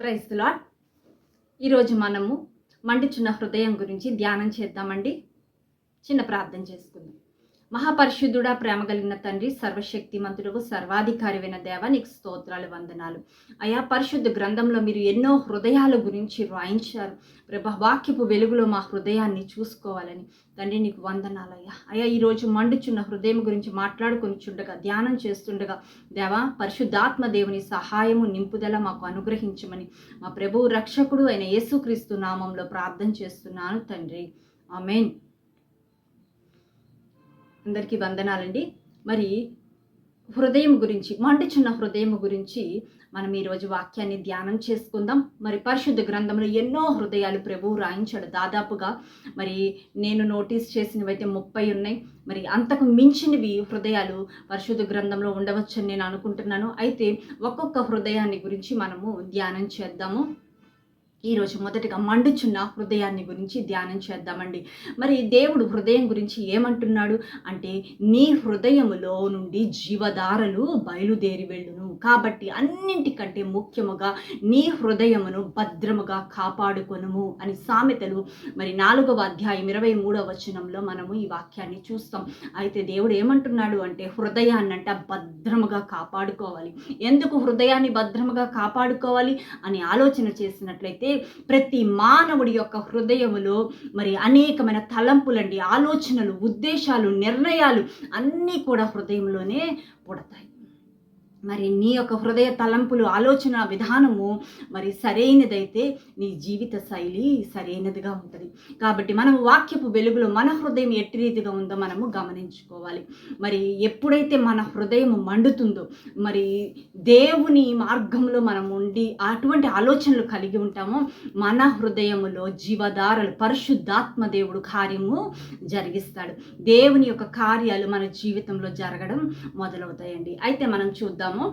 క్రైస్తులా ఈరోజు మనము మండుచున్న హృదయం గురించి ధ్యానం చేద్దామండి. చిన్న ప్రార్థన చేసుకుందాం మహాపరిశుద్ధుడా ప్రేమ కలిగిన తండ్రి సర్వశక్తిమంతుడు సర్వాధికారివైన దేవ నీకు స్తోత్రాలు వందనాలు. అయా పరిశుద్ధ గ్రంథంలో మీరు ఎన్నో హృదయాల గురించి రాయించారు. ప్రభా వాక్యపు వెలుగులో మా హృదయాన్ని చూసుకోవాలని. తండ్రి నీకు వందనాలయ్యా అయ్యా. ఈరోజు మండుచున్న హృదయం గురించి మాట్లాడుకొని చుండగా ధ్యానం చేస్తుండగా దేవా పరిశుద్ధాత్మ దేవుని సహాయము నింపుదల మాకు అనుగ్రహించమని మా ప్రభువు రక్షకుడు అయిన యేసుక్రీస్తు నామంలో ప్రార్థన చేస్తున్నాను తండ్రి. ఆమెన్. అందరికీ వందనాలండి. మరి హృదయం గురించి మండుచున్న హృదయం గురించి మనం ఈరోజు వాక్యాన్ని ధ్యానం చేసుకుందాం. మరి పరిశుద్ధ గ్రంథంలో ఎన్నో హృదయాలు ప్రభువు రాయించాడు. దాదాపుగా మరి నేను నోటీస్ చేసినవైతే ముప్పై ఉన్నాయి. మరి అంతకు మించినవి హృదయాలు పరిశుద్ధ గ్రంథంలో ఉండవచ్చని నేను అనుకుంటున్నాను. అయితే ఒక్కొక్క హృదయాన్ని గురించి మనము ధ్యానం చేద్దాము. ఈరోజు మొదటగా మండుచున్న హృదయాన్ని గురించి ధ్యానం చేద్దామండి. మరి దేవుడు హృదయం గురించి ఏమంటున్నాడు? అంటే నీ హృదయములో నుండి జీవధారలు బయలుదేరి వెళ్ళును. కాబట్టి అన్నింటికంటే ముఖ్యముగా నీ హృదయమును భద్రముగా కాపాడుకొనుము అని సామెతలు. మరి నాలుగవ అధ్యాయం ఇరవై మూడవ వచనంలో మనము ఈ వాక్యాన్ని చూస్తాం. అయితే దేవుడు ఏమంటున్నాడు అంటే హృదయాన్నంట భద్రముగా కాపాడుకోవాలి. ఎందుకు హృదయాన్ని భద్రముగా కాపాడుకోవాలి? అని ఆలోచన చేసినట్లయితే ప్రతి మానవుడి యొక్క హృదయములో మరి అనేకమైన తలంపులండి ఆలోచనలు ఉద్దేశాలు నిర్ణయాలు అన్నీ కూడా హృదయంలోనే పుడతాయి. మరి నీ యొక్క హృదయ తలంపులు ఆలోచన విధానము మరి సరైనదైతే నీ జీవిత శైలి సరైనదిగా ఉంటుంది. కాబట్టి మనం వాక్యపు వెలుగులో మన హృదయం ఎట్టి రీతిగా ఉందో మనము గమనించుకోవాలి. మరి ఎప్పుడైతే మన హృదయం మండుతుందో మరి దేవుని మార్గంలో మనం ఉండి అటువంటి ఆలోచనలు కలిగి ఉంటామో మన హృదయములో జీవధారలు పరిశుద్ధాత్మ దేవుడు కార్యము జరిగిస్తాడు. దేవుని యొక్క కార్యాలు మన జీవితంలో జరగడం మొదలవుతాయండి. అయితే మనం చూద్దాం. చూస్తాము.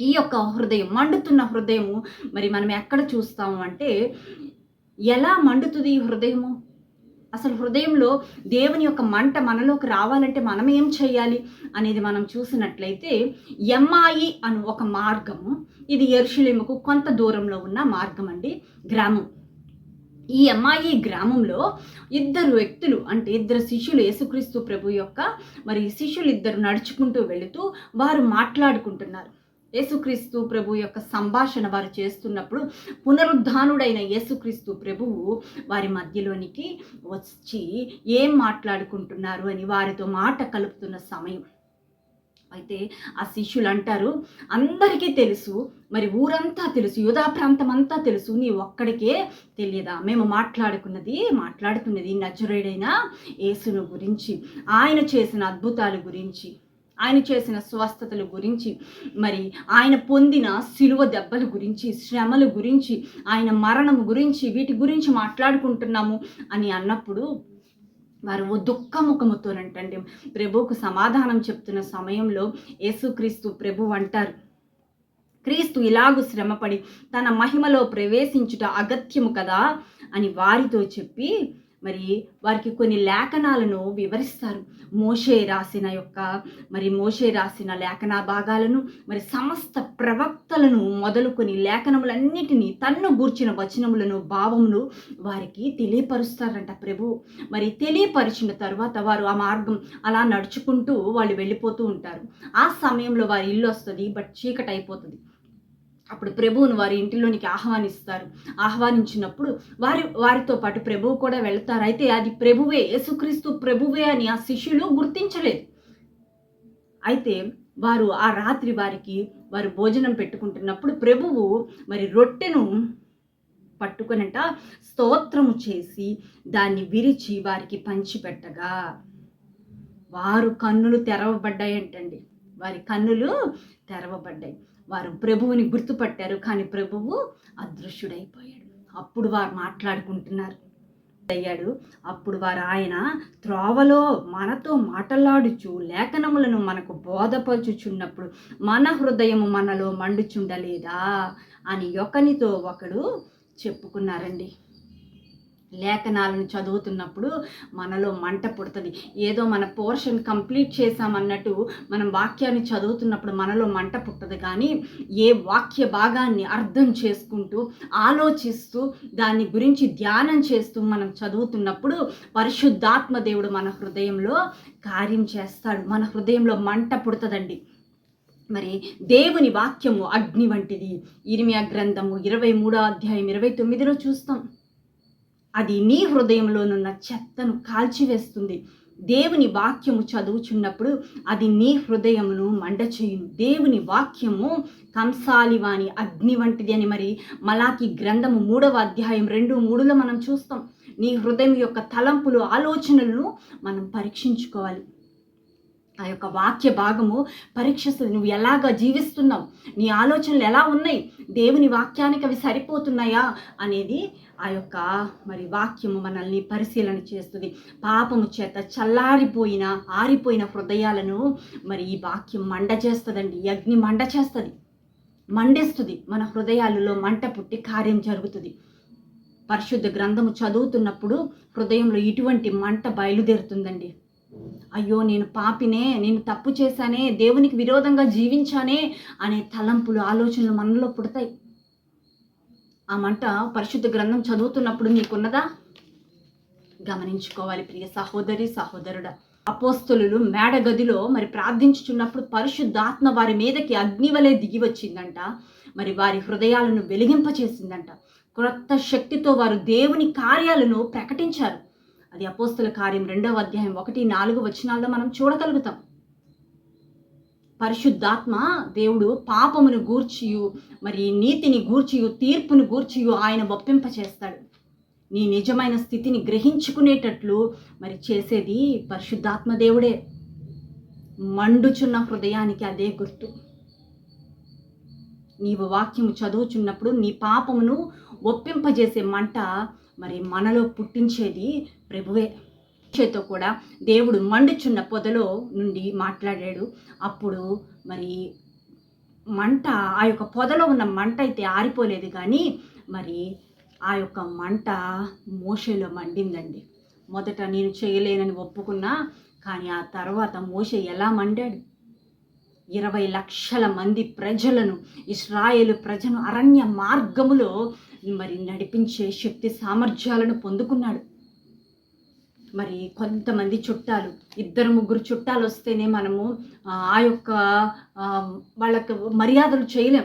ఈ యొక్క హృదయం మండుతున్న హృదయము మరి మనం ఎక్కడ చూస్తాము అంటే ఎలా మండుతుంది ఈ హృదయము? అసలు హృదయంలో దేవుని యొక్క మంట మనలోకి రావాలంటే మనం ఏం చేయాలి అనేది మనం చూసినట్లయితే ఎమ్మాయి అను ఒక మార్గము. ఇది ఎరుషులేముకు కొంత దూరంలో ఉన్న మార్గం అండి గ్రామం. ఈ అమ్మాయి గ్రామంలో ఇద్దరు వ్యక్తులు అంటే ఇద్దరు శిష్యులు యేసుక్రీస్తు ప్రభు యొక్క మరి శిష్యులు ఇద్దరు నడుచుకుంటూ వెళుతూ వారు మాట్లాడుకుంటున్నారు. యేసుక్రీస్తు ప్రభు యొక్క సంభాషణ వారు చేస్తున్నప్పుడు పునరుద్ధానుడైన యేసుక్రీస్తు ప్రభువు వారి మధ్యలోనికి వచ్చి ఏం మాట్లాడుకుంటున్నారు అని వారితో మాట కలుపుతున్న సమయం. అయితే ఆ శిష్యులు అంటారు అందరికీ తెలుసు మరి ఊరంతా తెలుసు యుధా ప్రాంతం అంతా తెలుసు నీ ఒక్కడికే తెలియదా? మేము మాట్లాడుకున్నది మాట్లాడుతున్నది నజరేడైన యేసును గురించి ఆయన చేసిన అద్భుతాల గురించి ఆయన చేసిన స్వస్థతల గురించి మరి ఆయన పొందిన సిలువ దెబ్బల గురించి శ్రమల గురించి ఆయన మరణం గురించి వీటి గురించి మాట్లాడుకుంటున్నాము అని అన్నప్పుడు వారు దుఃఖముఖముతోనంటండి. ప్రభువుకు సమాధానం చెప్తున్న సమయంలో యేసుక్రీస్తు ప్రభు అంటారు. క్రీస్తు ఇలాగు శ్రమపడి తన మహిమలో ప్రవేశించుట అగత్యము కదా? అని వారితో చెప్పి మరి వారికి కొన్ని లేఖనాలను వివరిస్తారు. మోషే రాసిన యొక్క మరి మోషే రాసిన లేఖన భాగాలను మరి సమస్త ప్రవక్తలను మొదలుకొని లేఖనములన్నిటినీ తన్ను గూర్చిన వచనములను భావములు వారికి తెలియపరుస్తారంట ప్రభు. మరి తెలియపరిచిన తర్వాత వారు ఆ మార్గం అలా నడుచుకుంటూ వాళ్ళు వెళ్ళిపోతూ ఉంటారు. ఆ సమయంలో వారి ఇల్లు వస్తుంది బట్ చీకటి అయిపోతుంది అప్పుడు ప్రభువును వారి ఇంటిలోనికి ఆహ్వానిస్తారు. ఆహ్వానించినప్పుడు వారి వారితో పాటు ప్రభువు కూడా వెళ్తారు. అయితే అది ప్రభువే యేసుక్రీస్తు ప్రభువే అని ఆ శిష్యులు గుర్తించలేదు. అయితే వారు ఆ రాత్రి వారికి వారు భోజనం పెట్టుకుంటున్నప్పుడు ప్రభువు మరి రొట్టెను పట్టుకునట స్తోత్రము చేసి దాన్ని విరిచి వారికి పంచిపెట్టగా వారు కన్నులు తెరవబడ్డాయంటండి. వారి కన్నులు తెరవబడ్డాయి. వారు ప్రభువుని గుర్తుపట్టారు కానీ ప్రభువు అదృశ్యుడైపోయాడు. అప్పుడు వారు మాట్లాడుకుంటున్నారు. అయ్యాడు. అప్పుడు వారు ఆయన త్రోవలో మనతో మాటలాడుచు లేఖనములను మనకు బోధపరచుచున్నప్పుడు మన హృదయము మనలో మండుచుండలేదా అని ఒకనితో ఒకడు చెప్పుకున్నారండి. లేఖనాలను చదువుతున్నప్పుడు మనలో మంట పుడుతుంది. ఏదో మన పోర్షన్ కంప్లీట్ చేసామన్నట్టు మనం వాక్యాన్ని చదువుతున్నప్పుడు మనలో మంట పుట్టదు. కానీ ఏ వాక్య భాగాన్ని అర్థం చేసుకుంటూ ఆలోచిస్తూ దాని గురించి ధ్యానం చేస్తూ మనం చదువుతున్నప్పుడు పరిశుద్ధాత్మ దేవుడు మన హృదయంలో కార్యం చేస్తాడు. మన హృదయంలో మంట పుడుతుందండి. మరి దేవుని వాక్యము అగ్ని వంటిది. ఇరిమియా గ్రంథము ఇరవై మూడో అధ్యాయం ఇరవై తొమ్మిదిలో చూస్తాం. అది నీ హృదయంలోనున్న చెత్తను కాల్చివేస్తుంది. దేవుని వాక్యము చదువుచున్నప్పుడు అది నీ హృదయమును మండచేయును. దేవుని వాక్యము కంసాలివాని అగ్ని వంటిది అని మరి మలాకి గ్రంథము మూడవ అధ్యాయం రెండు మూడులో మనం చూస్తాం. నీ హృదయం యొక్క తలంపులు ఆలోచనలను మనం పరీక్షించుకోవాలి. ఆ యొక్క వాక్య భాగము పరీక్షిస్తుంది. నువ్వు ఎలాగ జీవిస్తున్నావు? నీ ఆలోచనలు ఎలా ఉన్నాయి? దేవుని వాక్యానికి అవి సరిపోతున్నాయా? అనేది ఆ యొక్క మరి వాక్యము మనల్ని పరిశీలన చేస్తుంది. పాపము చేత చల్లారిపోయిన ఆరిపోయిన హృదయాలను మరి ఈ వాక్యం మండ చేస్తుందండి. ఈ అగ్ని మండ చేస్తుంది. మండేస్తుంది. మన హృదయాలలో మంట పుట్టి కార్యం జరుగుతుంది. పరిశుద్ధ గ్రంథము చదువుతున్నప్పుడు హృదయంలో ఇటువంటి మంట బయలుదేరుతుందండి. అయ్యో నేను పాపినే నేను తప్పు చేశానే దేవునికి విరోధంగా జీవించానే అనే తలంపులు ఆలోచనలు మనలో పుడతాయి. ఆ మంట పరిశుద్ధ గ్రంథం చదువుతున్నప్పుడు నీకున్నదా గమనించుకోవాలి ప్రియ సహోదరి సహోదరుడా. అపోస్తులు మేడ గదిలో మరి ప్రార్థించుచున్నప్పుడు పరిశుద్ధాత్మ వారి మీదకి అగ్ని వలె దిగి వచ్చిందంట. మరి వారి హృదయాలను వెలిగింపచేసిందంట క్రొత్త శక్తితో వారు దేవుని కార్యాలను ప్రకటించారు. అది అపోస్తుల కార్యం రెండవ అధ్యాయం ఒకటి నాలుగు వచనాల్లో మనం చూడగలుగుతాం. పరిశుద్ధాత్మ దేవుడు పాపమును గూర్చియు మరి నీతిని గూర్చియు తీర్పును గూర్చియు ఆయన ఒప్పింపచేస్తాడు. నీ నిజమైన స్థితిని గ్రహించుకునేటట్లు మరి చేసేది పరిశుద్ధాత్మ దేవుడే. మండుచున్న హృదయానికి అదే గుర్తు. నీవు వాక్యము చదువుచున్నప్పుడు నీ పాపమును ఒప్పింపజేసే మంట మరి మనలో పుట్టించేది ప్రభువే. చేతో కూడా దేవుడు మండుచున్న పొదలో నుండి మాట్లాడాడు. అప్పుడు మరి మంట ఆ యొక్క పొదలో ఉన్న మంట అయితే ఆరిపోలేదు కానీ మరి ఆ యొక్క మంట మోషేలో మండిందండి. మొదట నేను చేయలేనని ఒప్పుకున్నా కానీ ఆ తర్వాత మోషే ఎలా మండాడు? ఇరవై లక్షల మంది ప్రజలను ఇస్రాయేల్ ప్రజను అరణ్య మార్గములో మరి నడిపించే శక్తి సామర్థ్యాలను పొందుకున్నాడు. మరి కొంతమంది చుట్టాలు ఇద్దరు ముగ్గురు చుట్టాలు వస్తేనే మనము ఆ యొక్క వాళ్ళకు మర్యాదలు చేయలేం.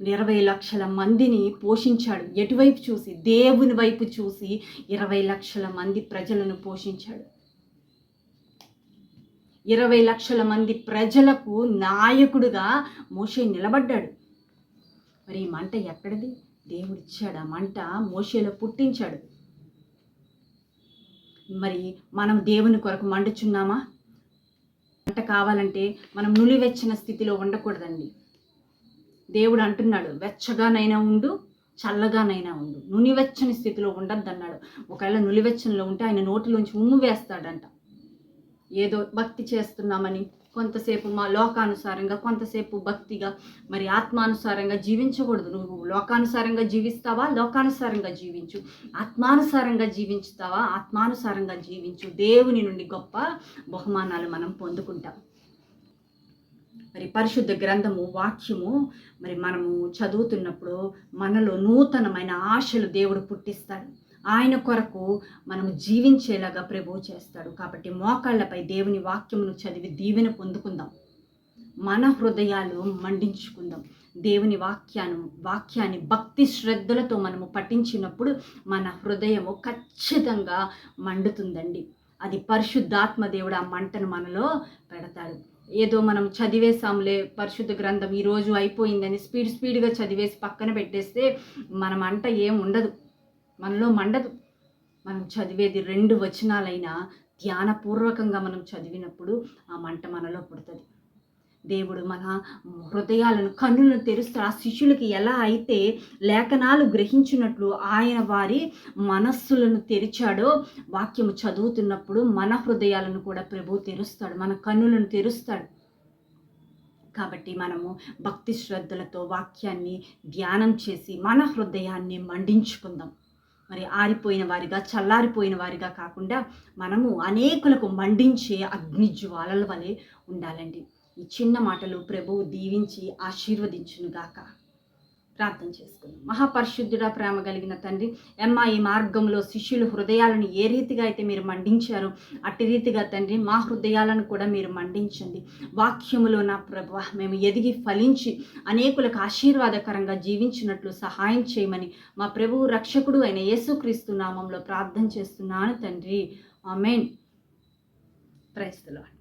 ఇరవై లక్షల మందిని పోషించాడు. ఎటువైపు చూసి? దేవుని వైపు చూసి ఇరవై లక్షల మంది ప్రజలను పోషించాడు. ఇరవై లక్షల మంది ప్రజలకు నాయకుడుగా మోషే నిలబడ్డాడు. మరి ఈ మంట ఎక్కడిది? దేవుడిచ్చాడు ఆ మంట మోషేలో పుట్టించాడు. మరి మనం దేవుని కొరకు మండుచున్నామా? మంట కావాలంటే మనం నులివెచ్చిన స్థితిలో ఉండకూడదండి. దేవుడు అంటున్నాడు వెచ్చగానైనా ఉండు చల్లగానైనా ఉండు. నునివెచ్చని స్థితిలో ఉండద్దు అన్నాడు ఒకవేళ నులివెచ్చనిలో ఉంటే ఆయన నోటిలోంచి ఉమ్ము వేస్తాడంట. ఏదో భక్తి చేస్తున్నామని కొంతసేపు మా లోకానుసారంగా కొంతసేపు భక్తిగా మరి ఆత్మానుసారంగా జీవించకూడదు. నువ్వు లోకానుసారంగా జీవిస్తావా? లోకానుసారంగా జీవించు. ఆత్మానుసారంగా జీవించుతావా? ఆత్మానుసారంగా జీవించు. దేవుని నుండి గొప్ప బహుమానాలు మనం పొందుకుంటాం. మరి పరిశుద్ధ గ్రంథము వాక్యము మరి మనము చదువుతున్నప్పుడు మనలో నూతనమైన ఆశలు దేవుడు పుట్టిస్తాడు. ఆయన కొరకు మనము జీవించేలాగా ప్రభు చేస్తాడు. కాబట్టి మోకాళ్ళపై దేవుని వాక్యమును చదివి దీవెన పొందుకుందాం. మన హృదయాలు మండించుకుందాం. దేవుని వాక్యాన్ని వాక్యాన్ని భక్తి శ్రద్ధలతో మనము పఠించినప్పుడు మన హృదయము ఖచ్చితంగా మండుతుందండి. అది పరిశుద్ధాత్మ దేవుడు ఆ మంటను మనలో పెడతాడు. ఏదో మనం చదివేసాంలే పరిశుద్ధ గ్రంథం ఈరోజు అయిపోయిందని స్పీడ్ స్పీడ్గా చదివేసి పక్కన పెట్టేస్తే మన మంట ఏం ఉండదు. మనలో మండదు. మనం చదివేది రెండు వచనాలైనా ధ్యానపూర్వకంగా మనం చదివినప్పుడు ఆ మంట మనలో పుడుతుంది. దేవుడు మన హృదయాలను కన్నులను తెరుస్తాడు ఆ శిష్యులకి ఎలా అయితే లేఖనాలు గ్రహించినట్లు ఆయన వారి మనస్సులను తెరిచాడో వాక్యము చదువుతున్నప్పుడు మన హృదయాలను కూడా ప్రభు తెరుస్తాడు మన కన్నులను తెరుస్తాడు. కాబట్టి మనము భక్తి శ్రద్ధలతో వాక్యాన్ని ధ్యానం చేసి మన హృదయాన్ని మండించుకుందాం. మరి ఆరిపోయిన వారిగా చల్లారిపోయిన వారిగా కాకుండా మనము అనేకులకు మండించే అగ్ని జ్వాలల వలె ఉండాలండి. ఈ చిన్న మాటలు ప్రభువు దీవించి ఆశీర్వదించునుగాక. ప్రార్థన చేసుకుందాం. మహాపరిశుద్ధుడా ప్రేమ కలిగిన తండ్రి అమ్మ ఈ మార్గంలో శిష్యుల హృదయాలను ఏ రీతిగా అయితే మీరు మండించారో అట్టి రీతిగా తండ్రి మా హృదయాలను కూడా మీరు మండించండి. వాక్యములో నా ప్రభు మేము ఎదిగి ఫలించి అనేకులకు ఆశీర్వాదకరంగా జీవించినట్లు సహాయం చేయమని మా ప్రభువు రక్షకుడు అయిన యేసుక్రీస్తు నామంలో ప్రార్థన చేస్తున్నాను తండ్రి. ఆమెన్. ప్రైస్తులాడ్